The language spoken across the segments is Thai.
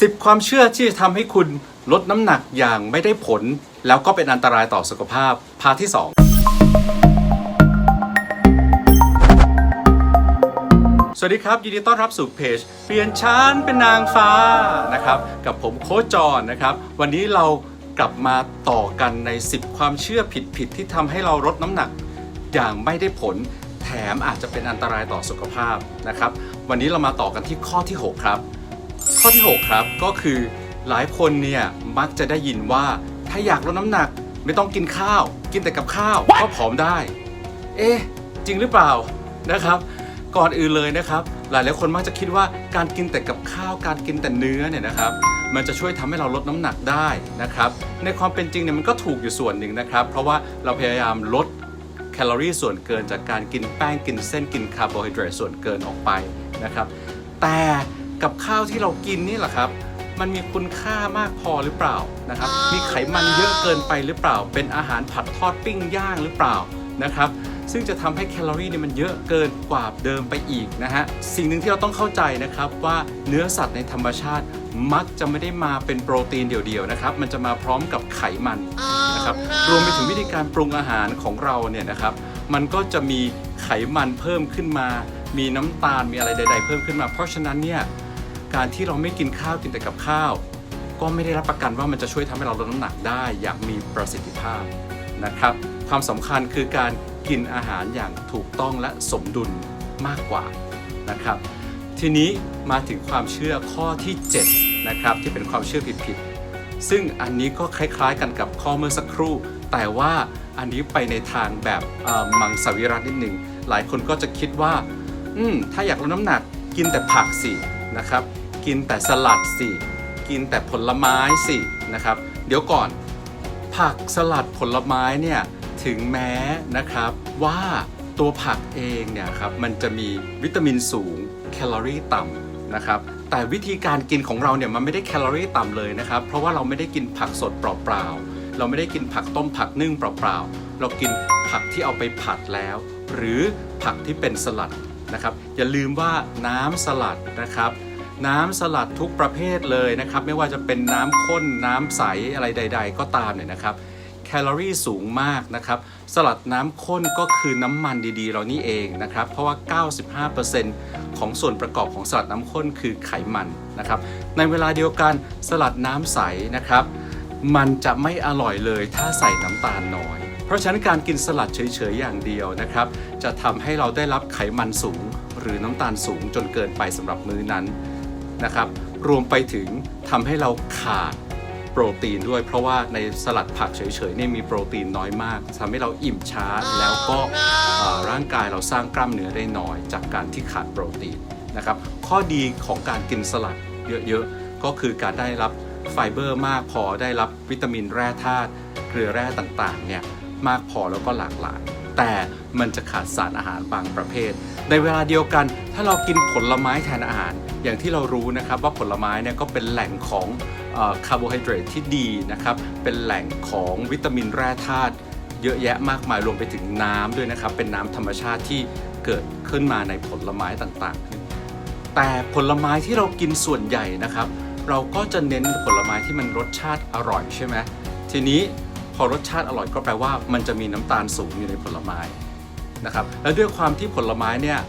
10 ความเชื่อที่จะทำให้คุณลดน้ำหนักอย่างไม่ได้ผล แล้วก็เป็นอันตรายต่อสุขภาพ พาทที่ 2 สวัสดีครับ ยินดีต้อนรับสู่เพจ เปลี่ยนชั้นเป็นนางฟ้านะครับ กับผมโค้ชจอนนะครับ วันนี้เรากลับมาต่อกันใน 10 ความเชื่อผิดๆที่ทำให้เราลดน้ำหนักอย่างไม่ได้ผล แถมอาจจะเป็นอันตรายต่อสุขภาพนะครับ วันนี้เรามาต่อกันที่ข้อที่ 6 ครับ ข้อที่ 6 ครับก็คือหลายคนเนี่ยมักจะได้ยินว่าถ้าอยากลดน้ำหนักไม่ต้องกินข้าว กินแต่กับข้าวก็ผอมได้ เอ๊ะจริงหรือเปล่านะครับ ก่อนอื่นเลยนะครับ หลายหลายๆคนมักจะคิดว่าการกินแต่กับข้าว การกินแต่เนื้อเนี่ยนะครับ มันจะช่วยทำให้เราลดน้ำหนักได้นะครับ ในความเป็นจริงเนี่ยมันก็ถูกอยู่ส่วนหนึ่งนะครับ เพราะว่าเราพยายามลดแคลอรี่ส่วนเกินจากการกินแป้งกินเส้นกินคาร์โบไฮเดรตส่วนเกินออกไปนะครับ แต่ กับข้าวที่เรากินนี่แหละครับ มันมีคุณค่ามากพอหรือเปล่านะครับ มีไขมันเยอะเกินไปหรือเปล่า เป็นอาหารผัดทอดปิ้งย่างหรือเปล่านะครับ ซึ่งจะทำให้แคลอรี่เนี่ยมันเยอะเกินกว่าเดิมไปอีกนะฮะ สิ่งหนึ่งที่เราต้องเข้าใจนะครับว่าเนื้อสัตว์ในธรรมชาติมักจะไม่ได้มาเป็นโปรตีนเดี่ยวๆนะครับ มันจะมาพร้อมกับไขมันนะครับ รวมไปถึงวิธีการปรุงอาหารของเราเนี่ยนะครับ มันก็จะมีไขมันเพิ่มขึ้นมา มีน้ำตาล มีอะไรใด ๆ เพิ่มขึ้นมา เพราะฉะนั้นเนี่ย การที่เราไม่กินข้าวกินแต่กับข้าว ก็ไม่ได้รับประกันว่ามันจะช่วยทำให้เราลดน้ำหนักได้อย่างมีประสิทธิภาพนะครับ ความสำคัญคือการกินอาหารอย่างถูกต้องและสมดุลมากกว่านะครับ ทีนี้มาถึงความเชื่อข้อที่ 7 นะครับ ที่เป็นความเชื่อผิดๆซึ่งอันนี้ก็คล้ายๆ กันกับข้อเมื่อสักครู่ แต่ว่าอันนี้ไปในทางแบบมังสวิรัตนิดหนึ่งหลายคนก็จะคิดว่า อืมถ้าอยากลดน้ำหนักกินแต่ผักสินะครับ กินแต่สลัดสิ กินแต่ผลไม้สินะครับ เดี๋ยวก่อน ผักสลัดผลไม้เนี่ยถึงแม้นะครับว่าตัวผักเองเนี่ยครับมันจะมีวิตามินสูงแคลอรี่ต่ำนะครับแต่วิธีการกินของเราเนี่ยมันไม่ได้แคลอรี่ต่ำเลยนะครับเพราะว่าเราไม่ได้กินผักสดเปล่าๆเราไม่ได้กินผักต้มผักนึ่งเปล่าๆเรากินผักที่เอาไปผัดแล้ว หรือผักที่เป็นสลัดนะครับอย่าลืมว่าน้ำสลัดนะครับ น้ำสลัดทุกประเภทเลยนะครับ ไม่ว่าจะเป็นน้ำข้นน้ำใสอะไรใด ๆ ก็ตามเนี่ยนะครับแคลอรี่สูงมากนะครับ สลัดน้ำข้นก็คือน้ำมันดีๆ เรานี่เองนะครับ เพราะว่า 95%ของส่วนประกอบของสลัดน้ำข้นคือไขมันนะครับ ในเวลาเดียวกันสลัดน้ำใสนะครับ มันจะไม่อร่อยเลยถ้าใส่น้ำตาลน้อย เพราะฉะนั้นการกินสลัดเฉยๆอย่างเดียวนะครับ จะทำให้เราได้รับไขมันสูง หรือน้ำตาลสูงจนเกินไปสำหรับมื้อนั้น นะครับ รวมไปถึงทำให้เราขาดโปรตีนด้วย เพราะว่าในสลัดผักเฉยๆเนี่ยมีโปรตีนน้อยมากทำให้เราอิ่มช้าแล้วก็เอ่อร่างกายเราสร้างกล้ามเนื้อได้น้อย จากการที่ขาดโปรตีนนะครับ ข้อดีของการกินสลัดเยอะๆ ก็คือการได้รับไฟเบอร์มากพอได้รับวิตามินแร่ธาตุเกลือแร่ต่างๆเนี่ยมากพอแล้วก็หลากหลาย แต่มันจะขาดสารอาหารบางประเภท ในเวลาเดียวกันถ้าเรากินผลไม้แทนอาหาร อย่างที่เรารู้นะครับว่าผลไม้เนี่ยก็เป็นแหล่งของคาร์โบไฮเดรตที่ดีนะครับเป็นแหล่งของวิตามินแร่ธาตุเยอะแยะมากมายรวมไปถึงน้ำด้วยนะครับ เป็นน้ำธรรมชาติที่เกิดขึ้นมาในผลไม้ต่างๆ แต่ผลไม้ที่เรากินส่วนใหญ่นะครับ เราก็จะเน้นผลไม้ที่มันรสชาติอร่อยใช่ไหมทีนี้ พอรสชาติอร่อยก็แปลว่ามันจะมีน้ำตาลสูงอยู่ในผลไม้นะครับและด้วยความที่ผลไม้เนี่ย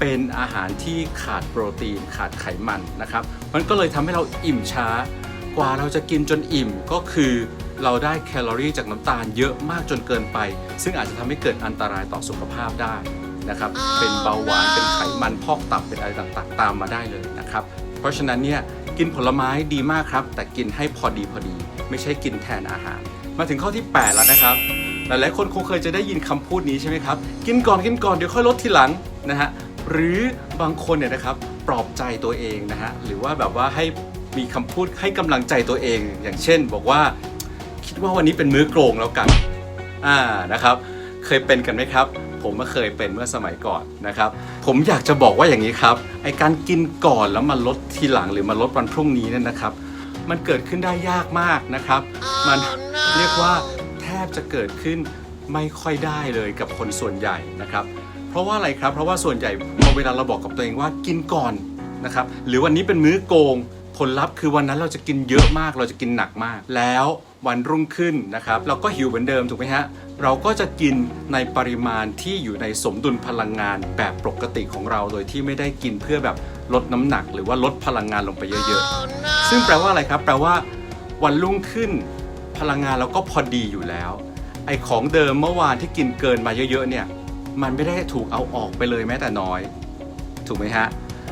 เป็นอาหารที่ขาดโปรตีนขาดไขมันนะครับ มันก็เลยทำให้เราอิ่มช้ากว่าเราจะกินจนอิ่มก็คือเราได้แคลอรี่จากน้ำตาลเยอะมากจนเกินไป ซึ่งอาจจะทำให้เกิดอันตรายต่อสุขภาพได้นะครับเป็นเบาหวานเป็นไขมันพอกตับเป็นอะไรต่างๆ ตามมาได้เลยนะครับ เพราะฉะนั้นเนี่ยกินผลไม้ดีมากครับ แต่กินให้พอดีพอดี ไม่ใช่กินแทนอาหาร มาถึงข้อที่ 8 แล้วนะครับ หลายๆคนคงเคยจะได้ยินคำพูดนี้ใช่ไหมครับ กินก่อนกินก่อนเดี๋ยวค่อยลดทีหลังนะฮะหรือบางคนเนี่ยนะครับปลอบใจตัวเองนะฮะหรือว่าแบบว่าให้มีคำพูดให้กำลังใจตัวเอง อย่างเช่น บอกว่าคิดว่าวันนี้เป็นมื้อโกรงแล้วกันอ่านะครับเคยเป็นกันไหมครับ ผมก็เคยเป็นเมื่อสมัยก่อนนะครับ ผมอยากจะบอกว่าอย่างนี้ครับไอการกินก่อนแล้วมาลดทีหลังหรือมาลดวันพรุ่งนี้เนี่ยนะครับ มันเกิดขึ้นได้ยากมากนะครับ มันเรียกว่าแทบจะเกิดขึ้นไม่ค่อยได้เลยกับคนส่วนใหญ่นะครับ เพราะว่าอะไรครับ เพราะว่าส่วนใหญ่พอเวลาเราบอกกับตัวเองว่ากินก่อนนะครับ หรือวันนี้เป็นมื้อโกงผลลัพธ์คือวันนั้นเราจะกินเยอะมากเราจะกินหนักมากแล้ว วันรุ่งขึ้นนะครับ เราก็หิวเหมือนเดิมถูกไหมฮะ เราก็จะกินในปริมาณที่อยู่ในสมดุลพลังงานแบบปกติของเรา โดยที่ไม่ได้กินเพื่อแบบลดน้ำหนัก หรือว่าลดพลังงานลงไปเยอะ ๆ ซึ่งแปลว่าอะไรครับ แปลว่า วันรุ่งขึ้น พลังงานเราก็พอดีอยู่แล้ว ไอของเดิมเมื่อวานที่กินเกินมาเยอะๆเนี่ยมันไม่ได้ถูกเอาออกไปเลยแม้แต่น้อย ถูกไหมฮะ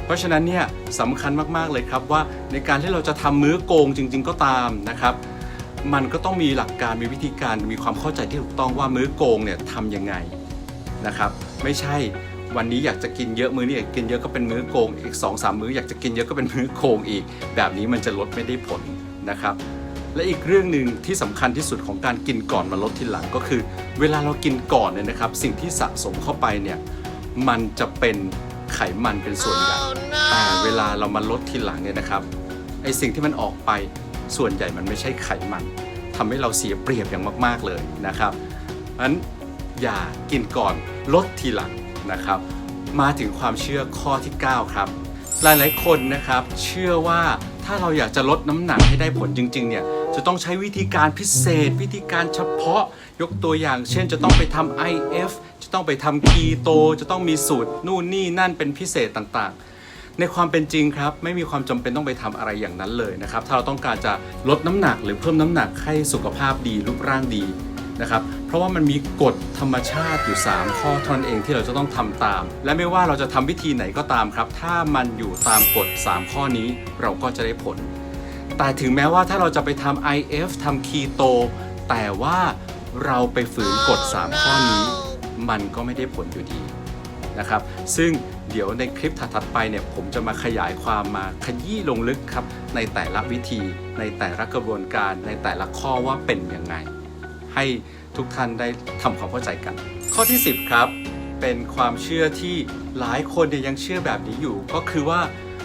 เพราะฉะนั้นเนี่ยสำคัญมากๆเลยครับว่าในการที่เราจะทำมื้อโกงจริง ๆ ก็ตามนะครับ มันก็ต้องมีหลักการมีวิธีการมีความเข้าใจที่ถูกต้องว่ามื้อโกงเนี่ยทำยังไงนะครับ ไม่ใช่วันนี้อยากจะกินเยอะมื้อนี้อยากกินเยอะก็เป็นมื้อโกงอีก2อสามมื้ออยากจะกินเยอะก็เป็นมื้อโกงอีก แบบนี้มันจะลดไม่ได้ผลนะครับ และอีกเรื่องหนึ่งที่สำคัญที่สุดของการกินก่อนมาลดทีหลังก็คือ เวลาเรากินก่อนเนี่ยนะครับ สิ่งที่สะสมเข้าไปเนี่ยมันจะเป็นไขมันเป็นส่วนใหญ่แต่เวลาเรามาลดทีหลังเนี่ยนะครับไอสิ่งที่มันออกไป ส่วนใหญ่มันไม่ใช่ไขมันทำให้เราเสียเปรียบอย่างมาก ๆเลยนะครับงั้นอย่ากินก่อนลดทีหลังนะครับ มาถึงความเชื่อข้อที่ 9 ครับ หลายๆคนนะครับเชื่อว่าถ้าเราอยากจะลดน้ำหนักให้ได้ผลจริง ๆ เนี่ยจะต้องใช้วิธีการพิเศษ วิธีการเฉพาะยกตัวอย่าง เช่นจะต้องไปทำ IF จะต้องไปทำคีโต จะต้องมีสูตรนู่นนี่นั่นเป็นพิเศษต่างๆ ในความเป็นจริงครับ ไม่มีความจำเป็นต้องไปทำอะไรอย่างนั้นเลยนะครับ ถ้าเราต้องการจะลดน้ำหนักหรือเพิ่มน้ำหนักให้สุขภาพดีรูปร่างดีนะครับ เพราะว่ามันมีกฎธรรมชาติอยู่ 3 ข้อเท่านั้นเองที่เราจะต้องทำตาม และไม่ว่าเราจะทำวิธีไหนก็ตามครับ ถ้ามันอยู่ตามกฎ 3 ข้อนี้เราก็จะได้ผล แต่ถึงแม้ว่าถ้าเราจะไปทำ IF ทำคีโตแต่ว่าเราไปฝืนกฎ 3 ข้อนี้ มันก็ไม่ได้ผลอยู่ดี นะครับ ซึ่งเดี๋ยวในคลิปถัดๆไปเนี่ยผมจะมาขยายความมาขยี้ลงลึกครับในแต่ละวิธีในแต่ละกระบวนการในแต่ละข้อว่าเป็นยังไง ให้ทุกท่านได้ทำความเข้าใจกัน ข้อที่ 10 ครับ เป็นความเชื่อที่หลายคนเนี่ยยังเชื่อแบบนี้อยู่ ก็คือว่า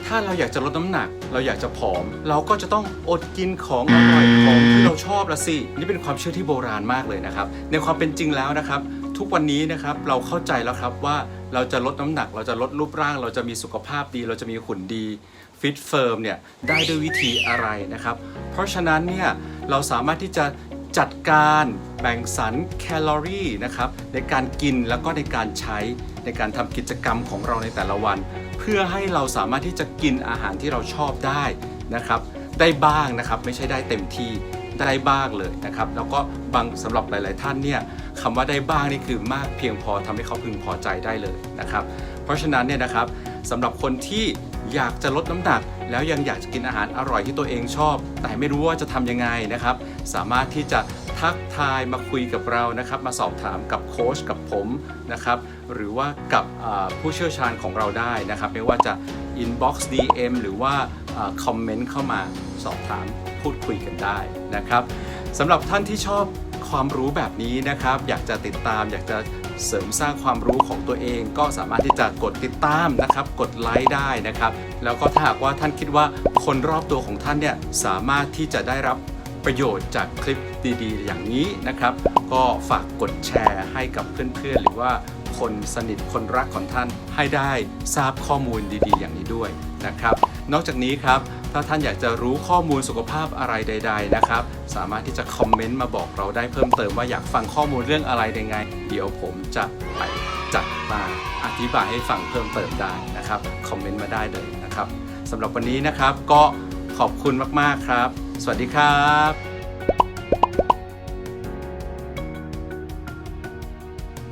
ถ้าเราอยากจะลดน้ำหนัก เราอยากจะผอม เราก็จะต้องอดกินของอร่อยของที่เราชอบละสินี่เป็นความเชื่อที่โบราณมากเลยนะครับ ในความเป็นจริงแล้วนะครับ ทุกวันนี้นะครับเราเข้าใจแล้วครับว่าเราจะลดน้ำหนัก เราจะลดรูปร่าง เราจะมีสุขภาพดี เราจะมีหุ่นดีฟิตเฟิร์มเนี่ยได้ด้วยวิธีอะไรนะครับ เพราะฉะนั้นเนี่ยเราสามารถที่จะจัดการแบ่งสรรแคลอรี่นะครับในการกินแล้วก็ในการใช้ในการทำกิจกรรมของเราในแต่ละวัน เพื่อให้เราสามารถที่จะกินอาหารที่เราชอบได้นะครับ ได้บ้างนะครับไม่ใช่ได้เต็มที่ ได้บ้างเลยนะครับ แล้วก็บางสำหรับหลาย ๆ ท่านเนี่ยคำว่าได้บ้างนี่คือมากเพียงพอทำให้เขาพึงพอใจได้เลยนะครับ เพราะฉะนั้นเนี่ยนะครับสำหรับคนที่อยากจะลดน้ำหนัก แล้วยังอยากจะกินอาหารอร่อยที่ตัวเองชอบ แต่ไม่รู้ว่าจะทำยังไงนะครับ สามารถที่จะทักทายมาคุยกับเรานะครับ มาสอบถามกับโค้ชกับผมนะครับ หรือว่ากับผู้เชี่ยวชาญของเราได้นะครับ ไม่ว่าจะ inbox DM หรือว่าคอมเมนต์เข้ามาสอบถามพูดคุยกันได้นะครับสำหรับท่านที่ชอบความรู้แบบนี้นะครับ อยากจะติดตามอยากจะเสริมสร้างความรู้ของตัวเอง ก็สามารถที่จะกดติดตามนะครับ กดไลค์ได้นะครับ แล้วก็ถ้าหากว่าท่านคิดว่าคนรอบตัวของท่านเนี่ยสามารถที่จะได้รับ ประโยชน์จากคลิปดีๆ อย่างนี้นะครับ ก็ฝากกดแชร์ให้กับเพื่อนๆ หรือว่าคนสนิทคนรักของท่านให้ได้ทราบข้อมูลดีๆ อย่างนี้ด้วยนะครับ นอกจากนี้ครับถ้าท่านอยากจะรู้ข้อมูลสุขภาพอะไรใด ๆ นะครับ สามารถที่จะคอมเมนต์มาบอกเราได้เพิ่มเติมว่าอยากฟังข้อมูลเรื่องอะไรยังไง เดี๋ยวผมจะไปจัดมาอธิบายให้ฟังเพิ่มเติมได้นะครับ คอมเมนต์มาได้เลยนะครับสำหรับวันนี้นะครับก็ขอบคุณมากๆครับ สวัสดีครับ